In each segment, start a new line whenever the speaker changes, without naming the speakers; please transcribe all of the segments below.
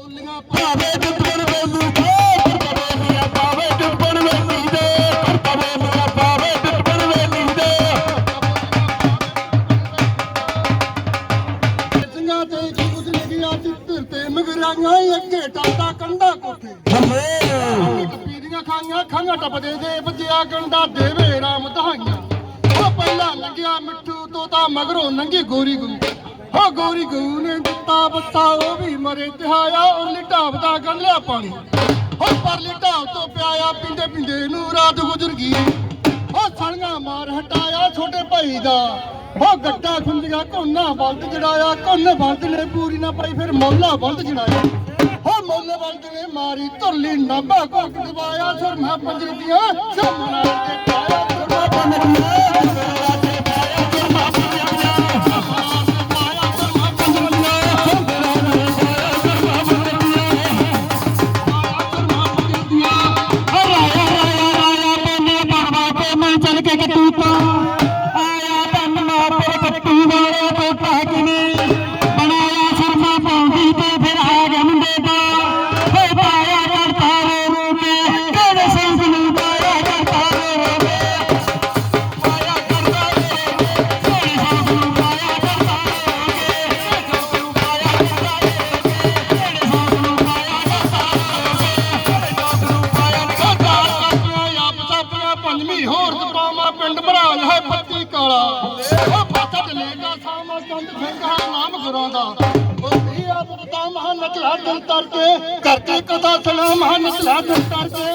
ਬੋਲੀਆਂ ਭਾਵੇਂ ਡੁੱਬਣ ਵੇਲੀ ਦੇ ਭਾਵੇਂ ਡੁੱਬਣ ਵੇਲੀ ਦੇ ਭਾਵੇਂ ਡੁੱਬਣ ਵੇਲੀ ਦੇ ਸਿੰਘਾਂ ਤੇ ਜੁਗਤ ਲਿਖਿਆ ਚਿੱਤਰ ਤੇ ਮਗਰਾਈਆਂ ਅੱਗੇ ਟਾਟਾ ਕੰਡਾ ਕੋਠੇ। ਪੀੜੀਆਂ ਖਾਈਆਂ ਖਾਂਗਾ ਟੱਪਦੇ ਦੇ ਵੱਜਿਆ ਗੰਡਾ ਦੇਵੇ ਰਾਮ ਦਹਾਈਆਂ। ਉਹ ਪਹਿਲਾਂ ਲੰਗਿਆ ਮਿੱਠੂ ਤੋਂ ਤਾਂ ਮਗਰੋਂ ਨੰਗੀ ਗੋਰੀ ਗੁਰੂ ਹੋ ਗੋਰੀ ਗਊ ਨੇ ਦਿੱਤਾ ਬੱਤਾ ਉਹ ਵੀ ਮਰੇ ਤਿਹਾਇਆ, ਉਰਲੀ ਢਾਬ ਦਾ ਗੰਢਿਆ ਪਾਣੀ। ਹੋ ਪਰਲੀ ਢਾਬ ਤੋਂ ਪਿਆਇਆ, ਪਿੰਡੇ ਪਿੰਡੇ ਨੂੰ ਰਾਤ ਗੁਜ਼ਰ ਗਈ। ਹੋ ਸਣਗਾ ਮਾਰ ਹਟਾਇਆ ਛੋਟੇ ਭਾਈ ਦਾ। ਹੋ ਗੱਟਾ ਖੁੰਦਿਆ ਕੋਨਾ ਬੰਦ ਜੜਾਇਆ ਕੋਨ ਬੰਦ ਨੇ ਪੂਰੀ ਨਾ ਪਾਈ, ਫਿਰ ਮੌਲਾ ਬੰਦ ਜੜਾਇਆ ਹੋ ਮੌਲਾ ਬੰਦ ਨੇ ਮਾਰੀ ਧੁਰਲੀ ਨਾਭਾ ਕੋ ਦਵਾਇਆ, ਸੁਰਮਾ ਪੰਜਰ ਦੀਆਂ ਸਮਨਾ ਪਾਇਆ ਤੁਰਵਾ ਬੰਦ ਨੇ करके कदा सलाम हम सलाह करके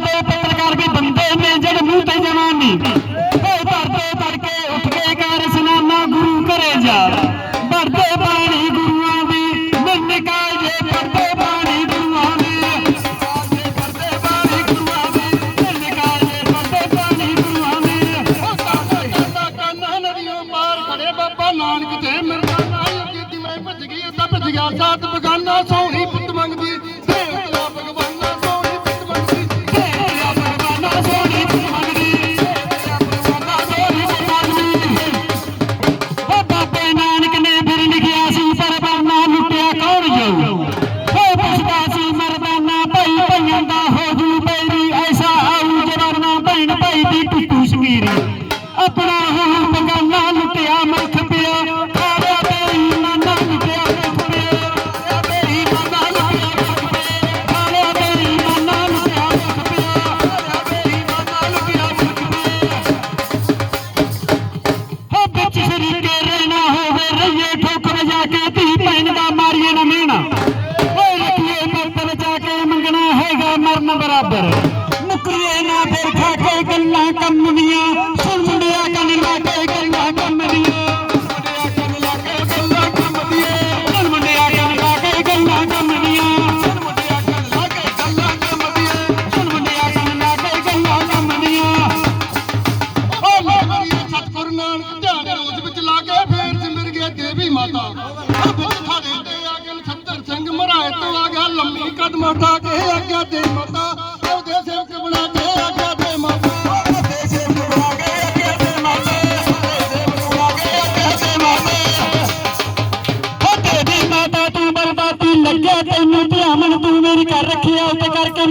Thank you. ਖੁਆਉਤ ਕਰਕੇ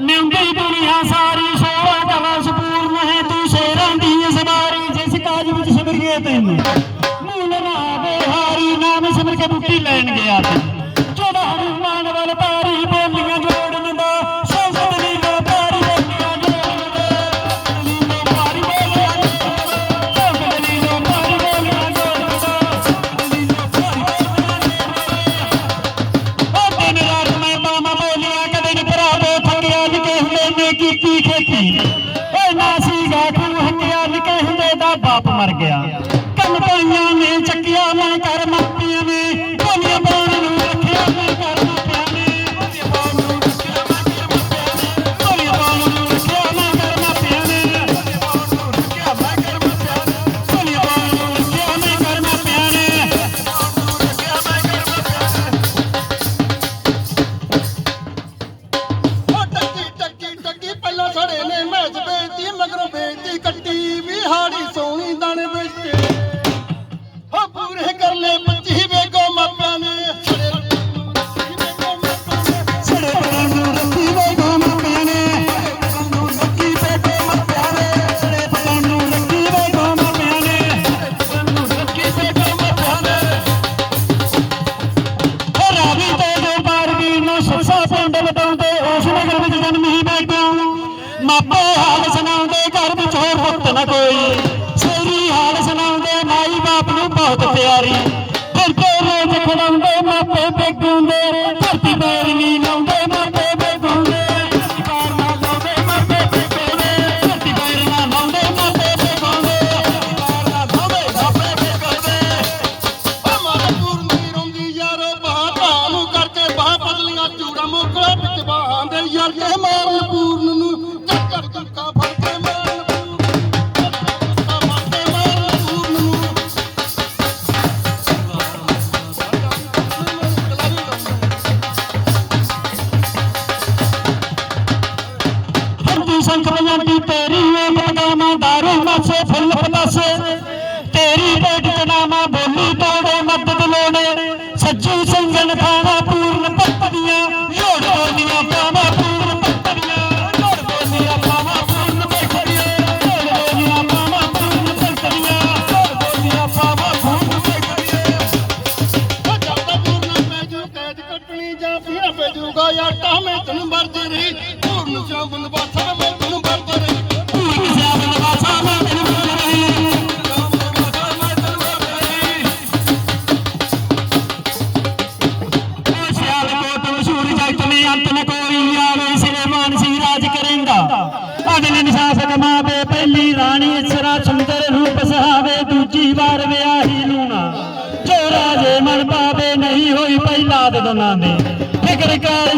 ਨਿੰਦੀ ਦੁਨੀਆ ਸਾਰੀ ਸੋਹਣਾ ਤਵਾ ਸਪੂਰਨ ਹੈ, ਤੂੰ ਸ਼ੇਰਾਂ ਦੀ ਜ਼ਮਾਰੀ ਜਿਸ ਕਾਜ ਵਿੱਚ ਸਮਰੀਏ ਤੈਨੂੰ। ਮੂਲ ਨਾ ਬੇਹਾਰੀ, ਨਾਮ ਸਮਰ ਕੇ ਬੁੱਟੀ ਲੈਣ ਗਿਆ
ਤੈਨੂੰ।
ਆਪ ਮਰ ਗਿਆ। सरकार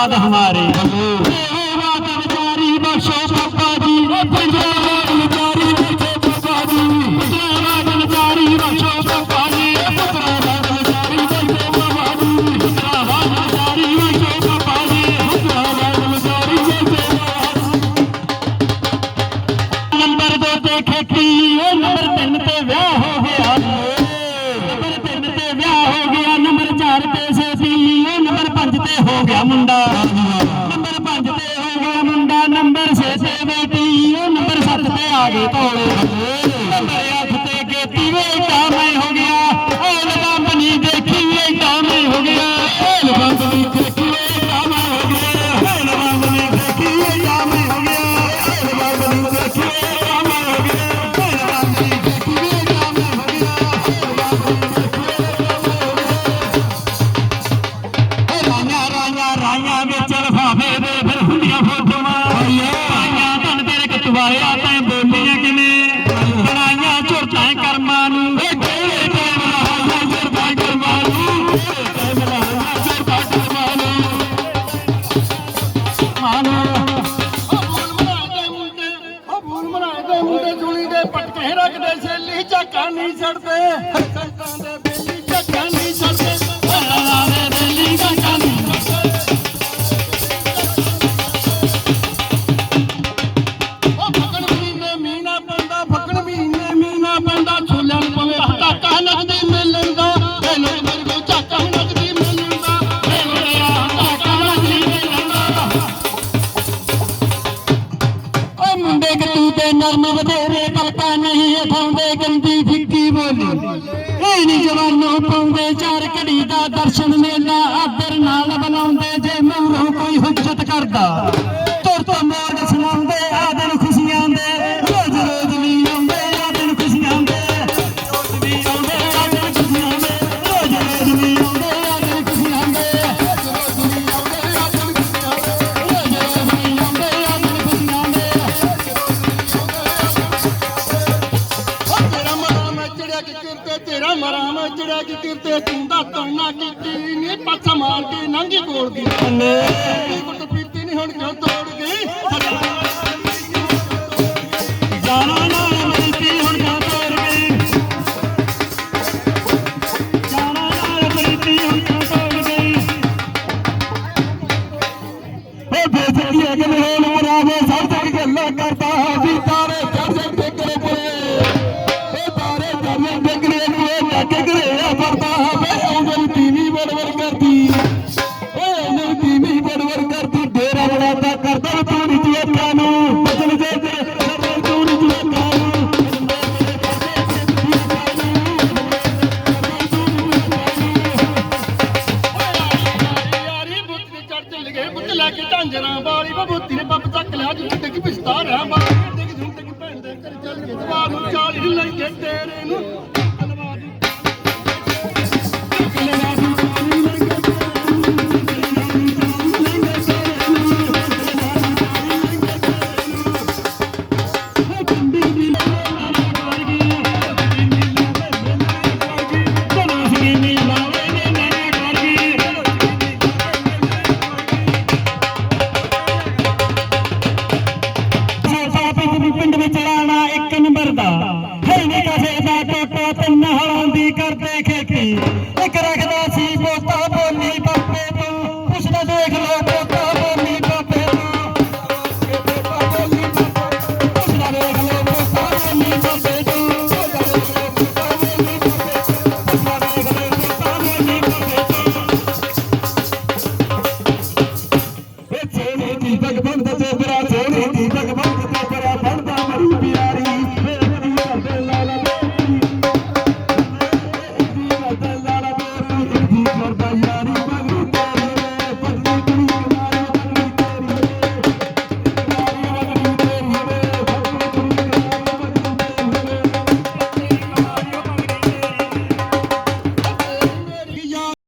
औलाद हमारी ਮੁੰਡਾ। ਨੰਬਰ 5 ਤੇ ਹੋ ਗਿਆ ਮੁੰਡਾ, ਨੰਬਰ 6 ਤੇ ਬੇਟੀ ਉਹ ਨੰਬਰ 7 ਤੇ ਆ ਗਈ ਤੋਂ ਦੇ
ਮੁੰਡੇ ਜੁਲੀ ਦੇ ਪਟਕੇ ਰੱਖਦੇ, ਸੇਲੀ ਝੱਕਾ ਨਹੀਂ ਛੱਡਦੇ। ਸੰਤਾਂ ਦੇ ਬੇਲੀ ਝੱਕਾ ਨਹੀਂ ਛੱਡਦੇ।
ਦੇ ਨਰਮ ਵਧੇਰੇ ਪਲਪਾ ਨਹੀਂ ਹਟਾਉਂਦੇ ਗੰਦੀ ਫਿੱਕੀ ਬੋਲੀ। ਇਹ ਨਹੀਂ ਜਵਾਨੋਂ ਪਾਉਂਦੇ, ਚਾਰ ਘੜੀ ਦਾ ਦਰਸ਼ਨ ਮੇਲਾ ਆਦਰ ਨਾਲ ਬੁਲਾਉਂਦੇ ਜੇ ਮੂਹਰੋਂ ਕੋਈ ਹੁਜਤ ਕਰਦਾ।
đi ở trên mười ਚੱਕ ਲੈ ਕੇ ਢਾਂਜਰਾਂ ਵਾਲੀ ਬਬੂਤੀ ਨੇ ਪੱਪ ਚੱਕ ਲਿਆ ਜਿੱਦ ਤੱਕ ਪਿਸਤਾ ਰਿਹਾ ਬਾਲੀ ਡਿੱਗ ਜੁਨ ਤੱਕ ਭੈਣ ਦੇ ਘਰ ਚੱਲ ਕੇ ਦਵਾ ਨੂੰ ਚਾਲੀ ਲੱਗੇ ਤੇਰੇ ਨੂੰ। ਅਲਵਾ ਦੀ ਚੱਕ ਲੈਣਾ